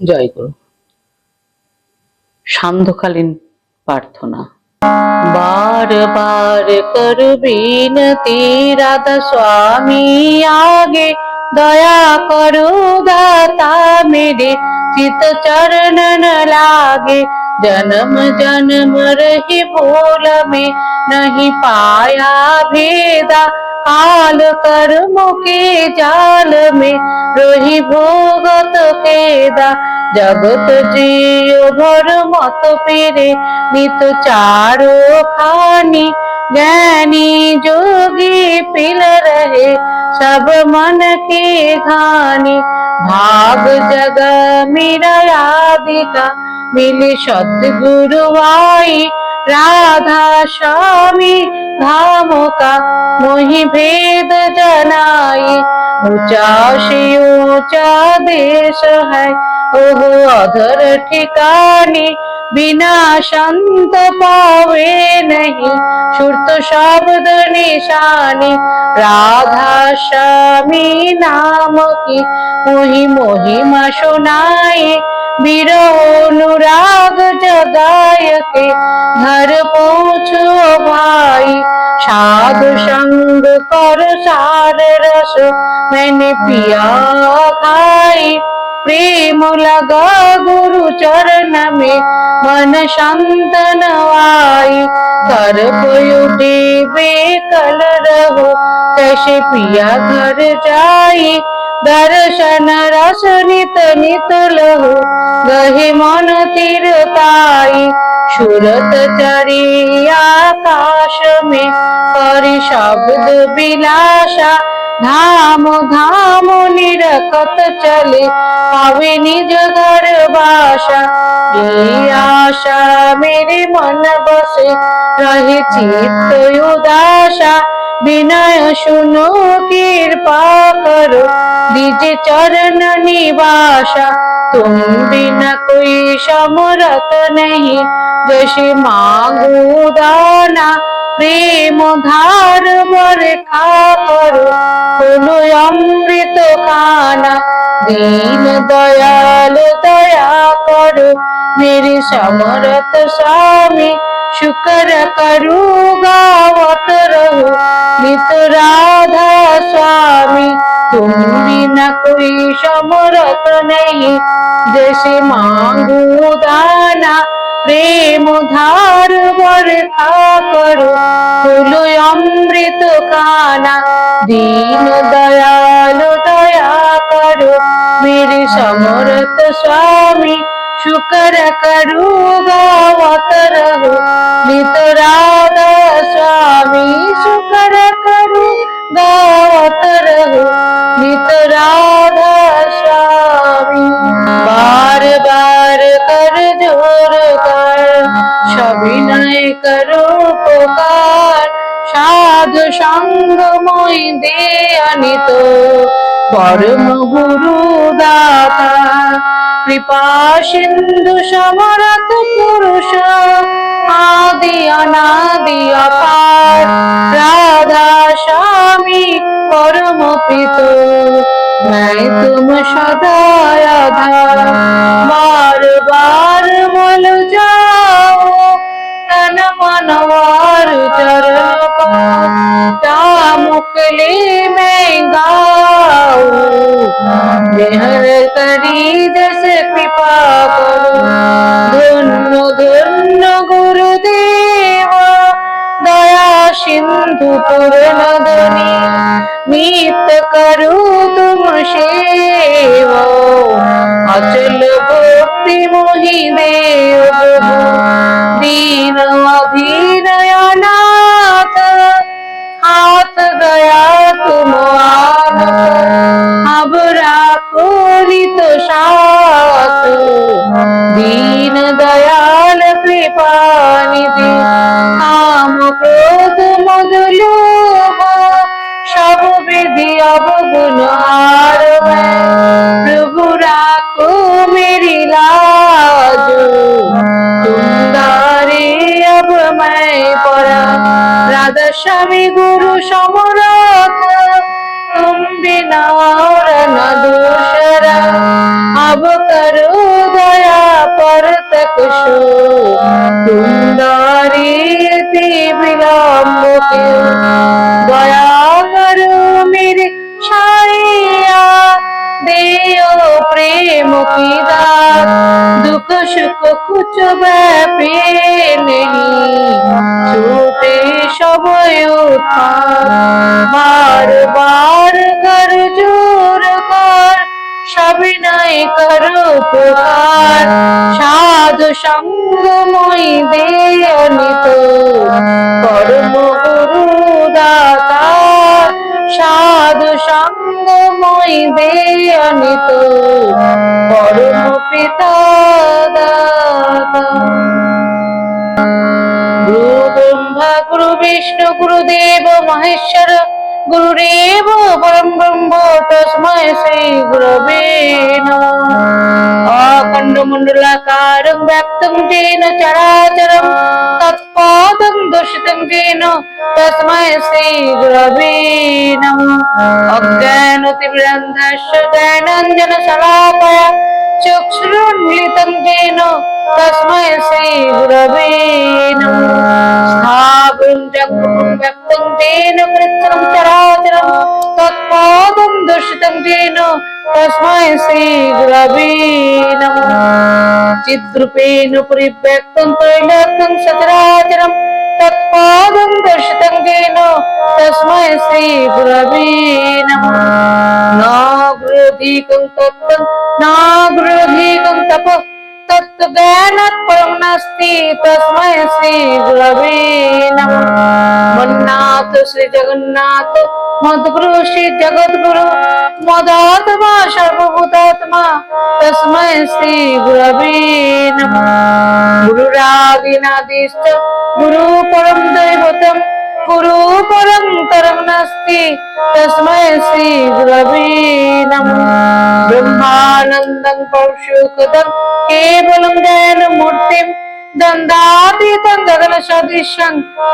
জয় গুরু সান্ধ্যকালীন প্রার্থনা बार बार कर बीनती राधा स्वामी आगे दया करो दाता मेरे चित चरण न लागे जन्म जन्म रही भूल में नहीं पाया भेदा काल कर्म के जाल में रही भोगत केदा जगत जियो भर मत पेरे नित चारो खानी ज्ञानी जोगी पिल रहे सब मन के घानी भाग जग मेरा यादिका मिली सतगुरु आई राधा स्वामी धाम का मोहि भेद जनाई ऊंचा से ऊंचा देश है ओह अधर ठिकानी बिना शांत पावे नहीं श्रुत शब्द निशानी राधा स्वामी नाम की मोहि मोहिमा सुनाई বিরহ অনুরাগ জগায় কে ঘর পৌঁছো ভাই সাধু সঙ্গ কর সার রস मैंने पिया खाई ప్రేము లగా గురు చరణమే మన సంతనవాయి కరపయుటి కలరహు కశి ప్రియా ఘర జాయి దర్శన రసనిత నితులహు గహి మన తిరతాయి সুরত চরিয়া কাশ মে পরি শব্দ বিলাসা सुरत चरी आकाश में करी शब्द बिलासा धाम धाम निरखत चले पावे निज घर बाशा ये आशा मेरे मन बसे रहे चित्त उदासा विनय सुनो कृपा करो दीजे चरण निवासा तुम बिना कोई समरत नहीं जैसे मांगू दाना প্রেম ধার বরে খা করো হলো অমৃত খানা দীন দয়াল দয়া করো मेरे समरथ स्वामी शुक्र करू गावत रहो नित राधा स्वामी तुम बिना कोई समरथ नहीं जैसे मांगू दाना প্রেম ধার বর্ষা করো তুলো অমৃত কানা, দীন দয়ালু দয়া করো। মেরে সমরত স্বামী, শুকর করু গাওতর নিত রাধা স্বামী, শুকর করু গাওতর নিত রাধা স্বামী বার বার কর জোর সবিনয় করো পোকার সাধু সঙ্গ মই দে আনিত পরম গুরু দাতা কৃপা সিন্ধু সমরথ পুরুষ আদি অনাদি অপার রাধা স্বামী পরম পিত मैं तुम सदा आधार बार बार मल जाओ আনোয়ার চরণ তা মুকলি মেঙ্গাও দেহর করি দশ কৃপা করো ধন্য ধন্য গুরুদেব দয়া সিন্ধু পূর্ণ ধনী মিত করু তুম সেব অচল ভক্তি মোহি দেব দীন অধী তুমার আবরা করিত সা স্বামী গুরু সমরথ তুমি নারণ দূষর अब करो दया पर तक शो तुम नारीति विलम्ब क्यों दया करो मेरे छाया देओ प्रेम की दात दुख सुख कुछ व्यापी উত্থান বার বার কর জোর কর সবিনয় করো প্রকার সাধু সঙ্গময় দে অনিত গুরু দাতা সাধু সঙ্গময় দে অনিত পরম পিতা দাতা গুরু বিষ্ণু, গুরুদেব, মহেশ্বর, গুরুদেব, পরম ব্রহ্ম তসময় শ্রী গুরবে অখণ্ড মণ্ডলাকারং ব্যাপ্তং যেন চরাচরম তৎপাদং দূষিতং যেন তস্মৈ শ্রী গুরবে অজ্ঞানতিবিরন্ধস্য জ্ঞানঞ্জন যেন तस्मै श्रीगुरवे नमः। स्थावरं जगतं व्यक्तं तेन कृत्स्नं चराचरं, तत्पादं दर्शितं येन तस्मै नमः। चिद्रूपेण परिव्यक्तं तत्पादं दर्शितं येन तस्मै नमः। नागृधिकं तत्तं नागृधिकं तप तत्त्वज्ञानात् परं नास्ति तस्मै श्रीगुरवे नमः मन्नाथ श्रीजगन्नाथ मद्गुरु श्री जगद्गुरु मदात्मा सर्वभूतात्मा तस्मै श्रीगुरवे नमः गुरुरादिनादिश्च गुरु परं दैवतम् কুরু পরম তরম নাস্তি তস্মৈ শ্রী গুরবে নমঃ ব্রহ্মানন্দং পৌষুকদম কেবলম জ্ঞান মূর্তিম দন্দাতীতং গগন সদৃশং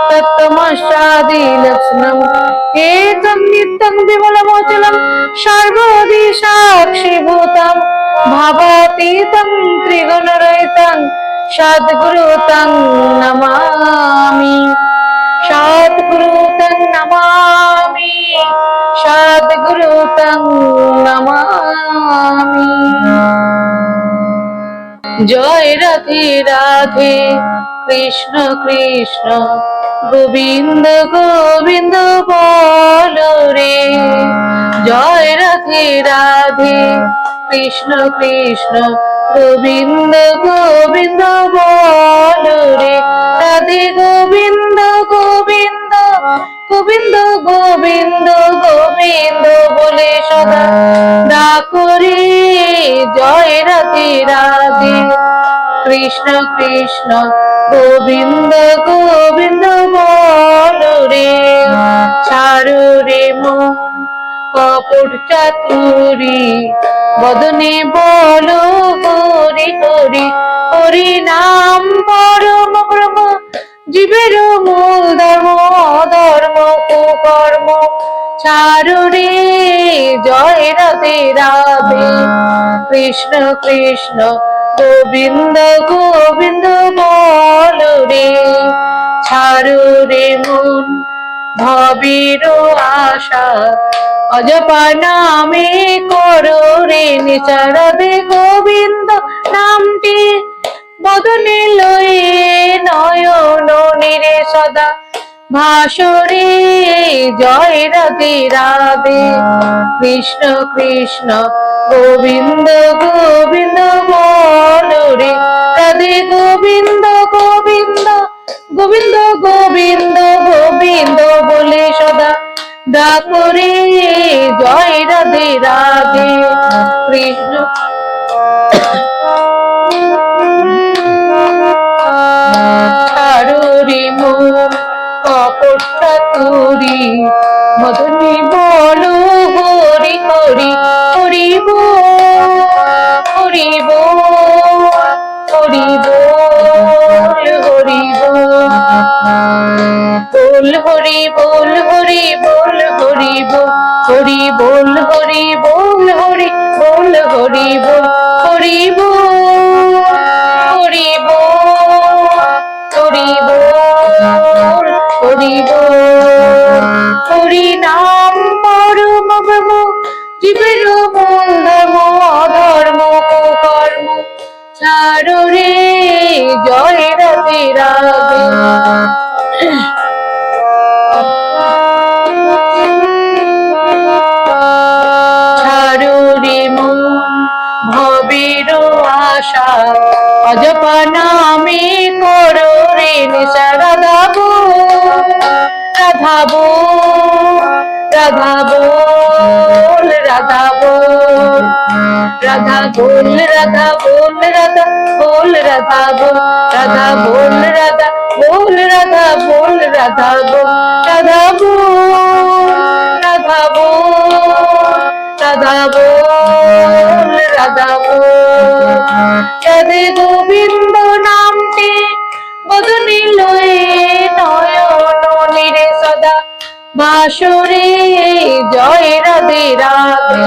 তত্তমশ্চাদি লক্ষণম এতম নিত্যং বিমলমোচলম সর্বদি সাক্ষীভূতম ভাবাতীতং ত্রিগুণরহিতং সদ্গুরুতং নমামি সদ্গুরু তং নমামি তং নমামি। জয় রাধে রাধে, কৃষ্ণ কৃষ্ণ, গোবিন্দ গোবিন্দ বল রে। জয় রাধে রাধে, কৃষ্ণ কৃষ্ণ গোবিন্দ গোবিন্দ বল রে। রাধে গোবিন্দ গোবিন্দ গোবিন্দ গোবিন্দ গোবিন্দ বলে সদা ডাকরে জয় রাধে রাধে। কৃষ্ণ কৃষ্ণ, গোবিন্দ গোবিন্দ বল রে। ছাড়ো রে মন, কপট চাতুরি। বদনে বলো হরি হরি হরি নাম পরম ব্রহ্ম, জীবের মূল ধর্ম ধর্ম কুকর্ম ছাড়ো রে জয় রাধে রাধে। কৃষ্ণ কৃষ্ণ, গোবিন্দ গোবিন্দ বল রে। ছাড়ো রে মন ভবের আশা অজপা নামে করো রে নিচারদে গোবিন্দ নামটি। বদনে লয়ে নয়ন নিরে সদা। ভাসরে জয় রাধে রাধে। কৃষ্ণ কৃষ্ণ, গোবিন্দ গোবিন্দ বল রে। রাধে গোবিন্দ গোবিন্দ গোবিন্দ গোবিন্দ গোবিন্দ বলে সদা। দাপরে জয় রাধে রাধে। কৃষ্ণ। কারুরি মো কপটটা তুরি মধুনি বল হরি হরি হরিব হরিব হরিব হরিব ফুল হরি বল হরি বল হরি বল হরি বল হরি বল হরি বল হরি বল হরি বল হরি বল হরি বল হরি বল, হরি নাম পরম জীবন রাধাবো রাধা বল। রাধা বল রাধা বল রাধা বল রাধা বল। রাধা বল রাধা বল রাধা বল রাধা বল। রাধা বল রাধা বল। রাধা বল রাধা বল। রাধে গোবিন্দ নামটি বাসরে জয় রাধে রাধে।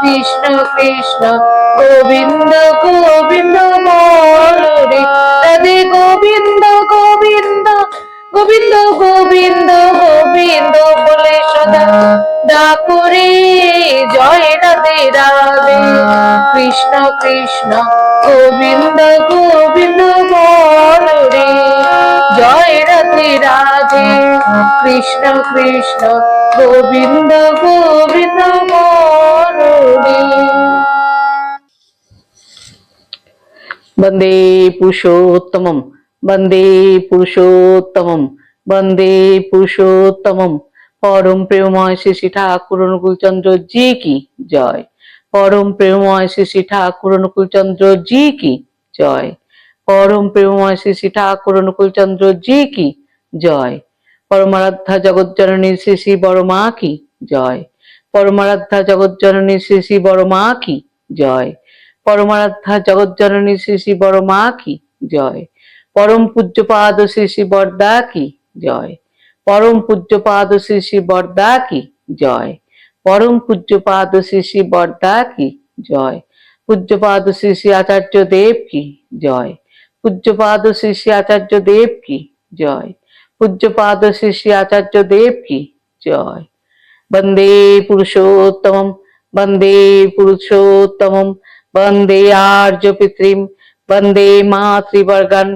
কৃষ্ণ কৃষ্ণ, গোবিন্দ গোবিন্দ বলরে রাধে গোবিন্দ গোবিন্দ গোবিন্দ গোবিন্দ গোবিন্দ বলে সদা। ডাকুরে জয় রাধে রাধে। কৃষ্ণ কৃষ্ণ, গোবিন্দ গোবিন্দ বলরে জয় রাধে রাধে। কৃষ্ণ কৃষ্ণ, গোবিন্দ গোবিন্দ বন্দে পুরুষোত্তমম বন্দে পুরুষোত্তমম বন্দে পুরুষোত্তমম। পরম প্রেমময় শ্রী শ্রী ঠাকুর অনুকূলচন্দ্র জি কি জয়। পরম প্রেমময় শ্রী শ্রী ঠাকুর অনুকূলচন্দ্র জি কি জয়। পরম প্রেমময় শ্রী শ্রী ঠাকুর অনুকূলচন্দ্র জি কি জয়। পরমারাধ্যা জগজ্জননী শ্রী শ্রী বড় মা কি জয়। পরমারাধ্যা জগজ্জননী শ্রী শ্রী বড় মা কি জয়। পরমারাধ্যা জগজ্জননী শ্রী শ্রী বড় মা কি জয়। পরম পূজ্যপাদ শ্রী শ্রী বরদা কি জয়। পরম পূজ্যপাদ শ্রী শ্রী বরদা কি জয়। পরম পূজ্যপাদ শ্রী শ্রী বরদা কি জয়। পূজ্যপাদ শ্রী শ্রী আচার্য দেব কি জয়। পূজ্যপাদ শ্রী শ্রী আচার্য দেব কি জয়। পূজ্যপাদ শ্রী শ্রী আচার্য দেব কি জয় বন্দে পুরুষোত্তমম বন্দে পুরুষোত্তমম বন্দে আর্য পিতৃম বন্দে মাতৃবর্গান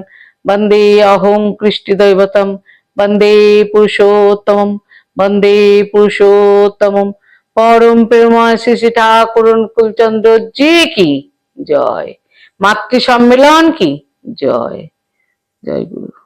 বন্দে অহং কৃষ্টি দৈবতম বন্দে পুরুষোত্তমম বন্দে পুরুষোত্তমম পরম প্রেমময় শ্রী শ্রী ঠাকুর কুলচন্দ্র জি কি জয় মাতৃ সম্মেলন কি জয় জয় গুরু